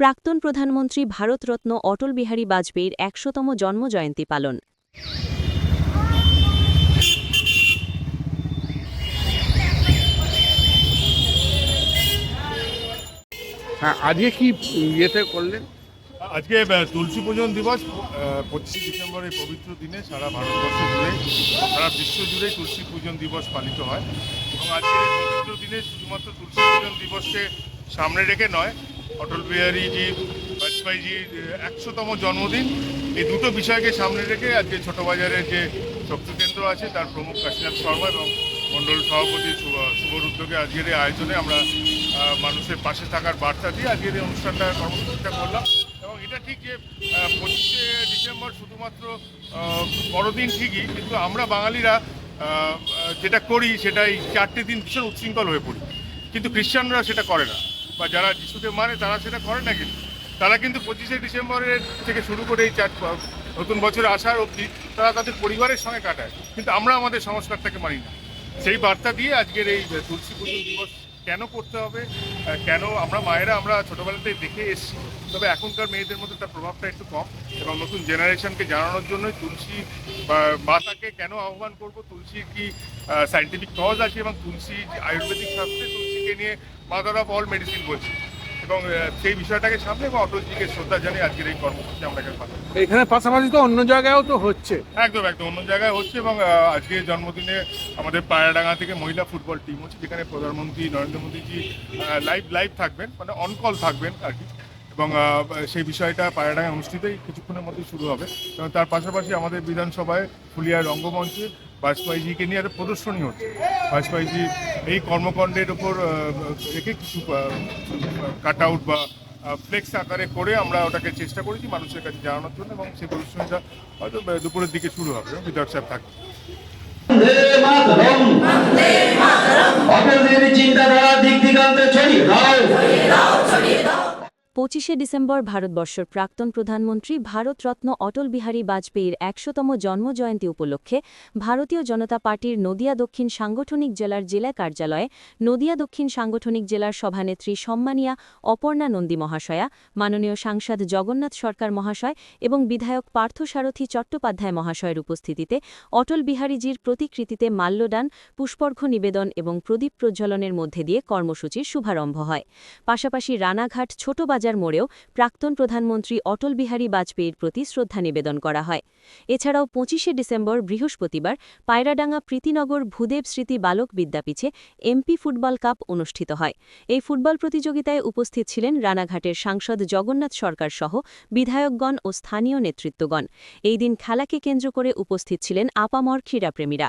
প্রাক্তন প্রধানমন্ত্রী ভারতরত্ন অটল বিহারী বাজপেয়ীর একশোতম জন্মজয়ন্তী পালন। হ্যাঁ আজকে কি ইয়েতে করলেন? আজকে তুলসী পূজন দিবস পঁচিশে ডিসেম্বর এই পবিত্র দিনে সারা ভারতবর্ষ জুড়ে সারা বিশ্ব জুড়ে তুলসী পূজন দিবস পালিত হয়। এবং আজকে পবিত্র দিনে শুধুমাত্র তুলসী পূজন দিবসকে সামনে রেখে নয়, অটল বিহারীজি বাজপেয়ীজির একশোতম জন্মদিন। এই দুটো বিষয়কে সামনে রেখে আজকে ছোট বাজারের যে শক্তি কেন্দ্র আছে, তার প্রমুখ কাশীনাথ শর্মা এবং মণ্ডল সভাপতি শুভ- শুভর উদ্যোগে আজকের এই আয়োজনে আমরা মানুষের পাশে থাকার বার্তা দিয়ে আজকের এই অনুষ্ঠানটা কর্মসূচিটা করলাম। এবং এটা ঠিক যে পঁচিশে ডিসেম্বর শুধুমাত্র বড়দিন ঠিকই, কিন্তু আমরা বাঙালিরা যেটা করি সেটা এই চারটে দিন ভীষণ উচ্ছৃঙ্খল হয়ে পড়ি। কিন্তু খ্রিস্টানরা সেটা করে না। বা যারা যিশুকে মানে তারা সেটা করে না কিন্তু। তারা কিন্তু পঁচিশে ডিসেম্বরের থেকে শুরু করে এই চার নতুন বছর আসার অবধি তারা তাদের পরিবারের সঙ্গে কাটায়। কিন্তু আমরা আমাদের সংস্কারটাকে মানি না। সেই বার্তা দিয়ে আজকের এই তুলসী পুজো দিবস কেন করতে হবে? কেন আমরা মায়েরা আমরা ছোটোবেলাতেই দেখে এসেছি। তবে এখনকার মেয়েদের মধ্যে তার প্রভাবটা একটু কম এবং নতুন জেনারেশনকে জানানোর জন্য তুলসী মাতাকে কেন আহ্বান করব? তুলসীর কি সাইন্টিফিক কজ আছে এবং তুলসী আয়ুর্বেদিক শাস্ত্রে তুলসীকে নিয়ে মাদার অফ অল মেডিসিন বলছে। এবং সেই বিষয়টাকে সামনে এবং অটলজিকে শ্রদ্ধা জানিয়ে আজকের এই কর্মসূচি আমরা এখানে এখানে পাশাপাশি তো অন্য জায়গায়ও তো হচ্ছে। একদম একদম অন্য জায়গায় হচ্ছে এবং আজকে জন্মদিনে আমাদের পায়রাডাঙ্গা থেকে মহিলা ফুটবল টিম হচ্ছে যেখানে প্রধানমন্ত্রী নরেন্দ্র মোদীজি লাইভ লাইভ থাকবেন মানে অন কল থাকবেন আর কি। এবং সেই বিষয়টা পায়রাডাঙ্গা অনুষ্ঠিতই কিছুক্ষণের মধ্যে শুরু হবে। এবং তার পাশাপাশি আমাদের বিধানসভায় ফুলিয়ার রঙ্গমঞ্চে বাজপেয়ীজিকে নিয়ে একটা প্রদর্শনী হচ্ছে। বাজপেয়ীজি এই কর্মকাণ্ডের উপর আহ, রেখে কিছু কাট আউট বা ফ্লেক্স আকারে করে আমরা ওটাকে চেষ্টা করেছি মানুষের কাছে জানানোর জন্য এবং সেই প্রদর্শনীটা হয়তো দুপুরের দিকে শুরু হবে বিধায়ক সাহেব থাকবে। চিন্তাধারা দিক দিগন্তে ছড়িয়ে দাও। পঁচিশে ডিসেম্বর ভারতবর্ষের প্রাক্তন প্রধানমন্ত্রী ভারতরত্ন অটল বিহারী বাজপেয়ীর একশোতম জন্মজয়ন্তী উপলক্ষে ভারতীয় জনতা পার্টির নদিয়া দক্ষিণ সাংগঠনিক জেলার জেলা কার্যালয়ে নদিয়া দক্ষিণ সাংগঠনিক জেলার সভানেত্রী সম্মানিয়া অপর্ণা নন্দী মহাশয়া, মাননীয় সাংসদ জগন্নাথ সরকার মহাশয় এবং বিধায়ক পার্থসারথী চট্টোপাধ্যায় মহাশয়ের উপস্থিতিতে অটল বিহারীজির প্রতিকৃতিতে মাল্যদান, পুষ্পর্ঘ্য নিবেদন এবং প্রদীপ প্রজ্বলনের মধ্যে দিয়ে কর্মসূচির শুভারম্ভ হয়। পাশাপাশি রানাঘাট ছোট মোড়েও প্রাক্তন প্রধানমন্ত্রী অটল বিহারী বাজপেয়ীর প্রতি শ্রদ্ধা নিবেদন করা হয়। এছাড়াও পঁচিশে ডিসেম্বর বৃহস্পতিবার পায়রাডাঙ্গা প্রীতিনগর ভূদেব স্মৃতি বালক বিদ্যাপীঠে এমপি ফুটবল কাপ অনুষ্ঠিত হয়। এই ফুটবল প্রতিযোগিতায় উপস্থিত ছিলেন রানাঘাটের সাংসদ জগন্নাথ সরকার সহ বিধায়কগণ ও স্থানীয় নেতৃত্বগণ। এই দিন খেলাকে কেন্দ্র করে উপস্থিত ছিলেন আপামর ক্রীড়াপ্রেমীরা।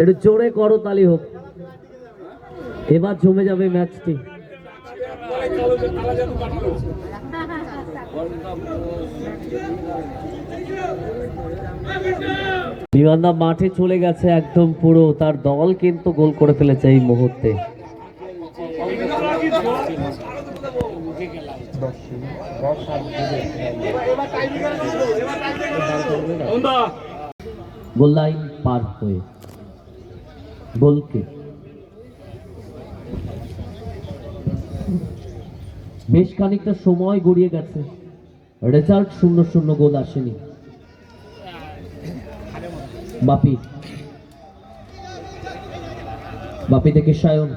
একটু জোরে করো তালি হোক। এবার জমে যাবে ম্যাচটি। বিমানদা মাঠে চলে গেছে একদম পুরো তার দল কিন্তু গোল করে ফেলেছে এই মুহূর্তে। গোল লাইন পার হয়ে। গোলকে বেশ খানিকটা সময় গড়িয়ে গেছে। রেজাল্ট শূন্য শূন্য গোল আসেনি। বাপি। বাপি থেকে সায়ন।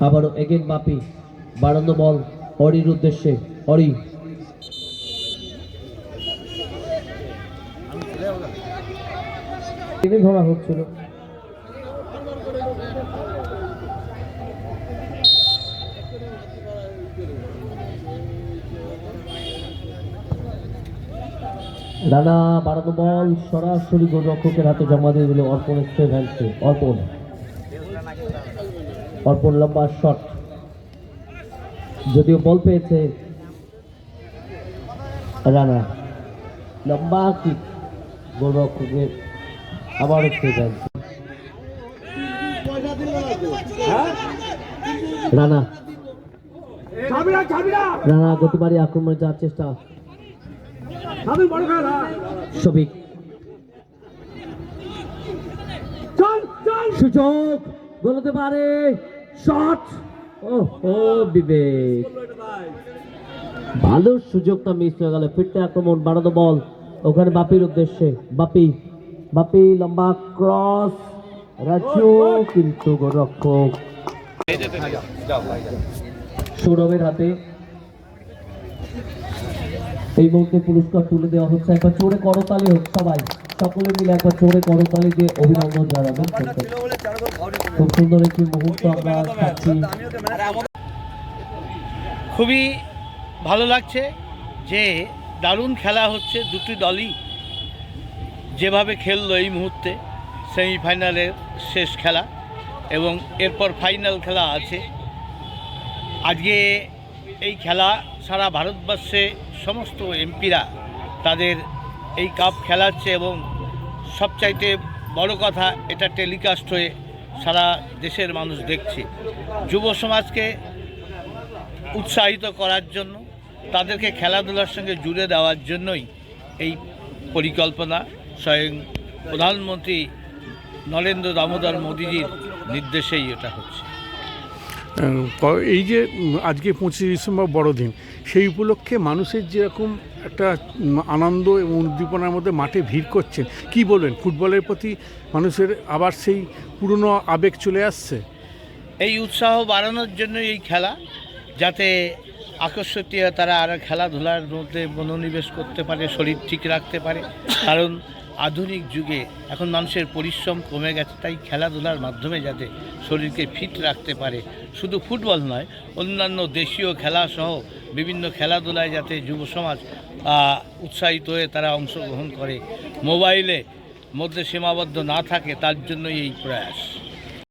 আবারও এগেন বাপি। বাড়ানো বল। অরির উদ্দেশ্যে। অরি। টেনে ধরা হচ্ছিল। রানা বাড়ানো বল, সরাসরি গোলরক্ষকের হাতে জমা দিয়ে দিল অর্পণ স্টেভেন্সকে অর্পণ। অর্পণ লম্বা শট যদিও বল পেয়েছে রানা। লম্বা কিক গোলরক্ষকের আবারও স্টেভেন্স রানা। রানা গতিবাড়ি আক্রমণে যাওয়ার চেষ্টা। সবিক সুযোগ বলতে পারে। শট। ও বিবেক। ভালো সুযোগটা মিস হয়ে গেল। ফিরতে আক্রমণ, বাড়ানো বল। ওখানে বাপির উদ্দেশ্যে। বাপি বাপি, লম্বা ক্রস, রাজু, কিন্তু গোলরক্ষক সৌরভের হাতে এই মুহূর্তে পুরস্কার তুলে দেওয়া হচ্ছে। একবার চোরে করতালি হোক সবাই। সকলে মিলে একবার চোরে করতালি দিয়ে অভিনন্দন জানাবেন খুব সুন্দর একটি মুহূর্ত আমরা পাচ্ছি। খুবই ভালো লাগছে যে দারুণ খেলা হচ্ছে দুটি দলই যেভাবে খেললো এই মুহূর্তে সেমিফাইনালের শেষ খেলা এবং এরপর ফাইনাল খেলা আছে। আজকে এই খেলা সারা ভারতবর্ষে সমস্ত এমপিরা তাদের এই কাপ খেলাচ্ছে এবং সবচাইতে বড় কথা, এটা টেলিকাস্ট হয়ে সারা দেশের মানুষ দেখছে। যুব সমাজকে উৎসাহিত করার জন্য তাদেরকে খেলাধুলার সঙ্গে জুড়ে দেওয়ার জন্যই এই পরিকল্পনা স্বয়ং প্রধানমন্ত্রী নরেন্দ্র দামোদর মোদীজির নির্দেশেই এটা হচ্ছে। এই যে আজকে পঁচিশে ডিসেম্বর বড়দিন সেই উপলক্ষে মানুষের যেরকম একটা আনন্দ এবং উদ্দীপনার মধ্যে মাঠে ভিড় করছেন কি বলবেন? ফুটবলের প্রতি মানুষের আবার সেই পুরনো আবেগ চলে আসছে? এই উৎসাহ বাড়ানোর জন্য এই খেলা যাতে আকর্ষণীয় তারা আরও খেলাধুলার মধ্যে মনোনিবেশ করতে পারে, শরীর ঠিক রাখতে পারে। কারণ আধুনিক যুগে এখন মানুষের পরিশ্রম কমে গেছে, তাই খেলাধুলার মাধ্যমে যাতে শরীরকে ফিট রাখতে পারে। শুধু ফুটবল নয়, অন্যান্য দেশীয় খেলাসহ বিভিন্ন খেলাধুলায় যাতে যুব সমাজ উৎসাহিত হয়ে তারা অংশগ্রহণ করে। মোবাইলে মধ্যে সীমাবদ্ধ না থাকে, তার জন্যই এই প্রয়াস।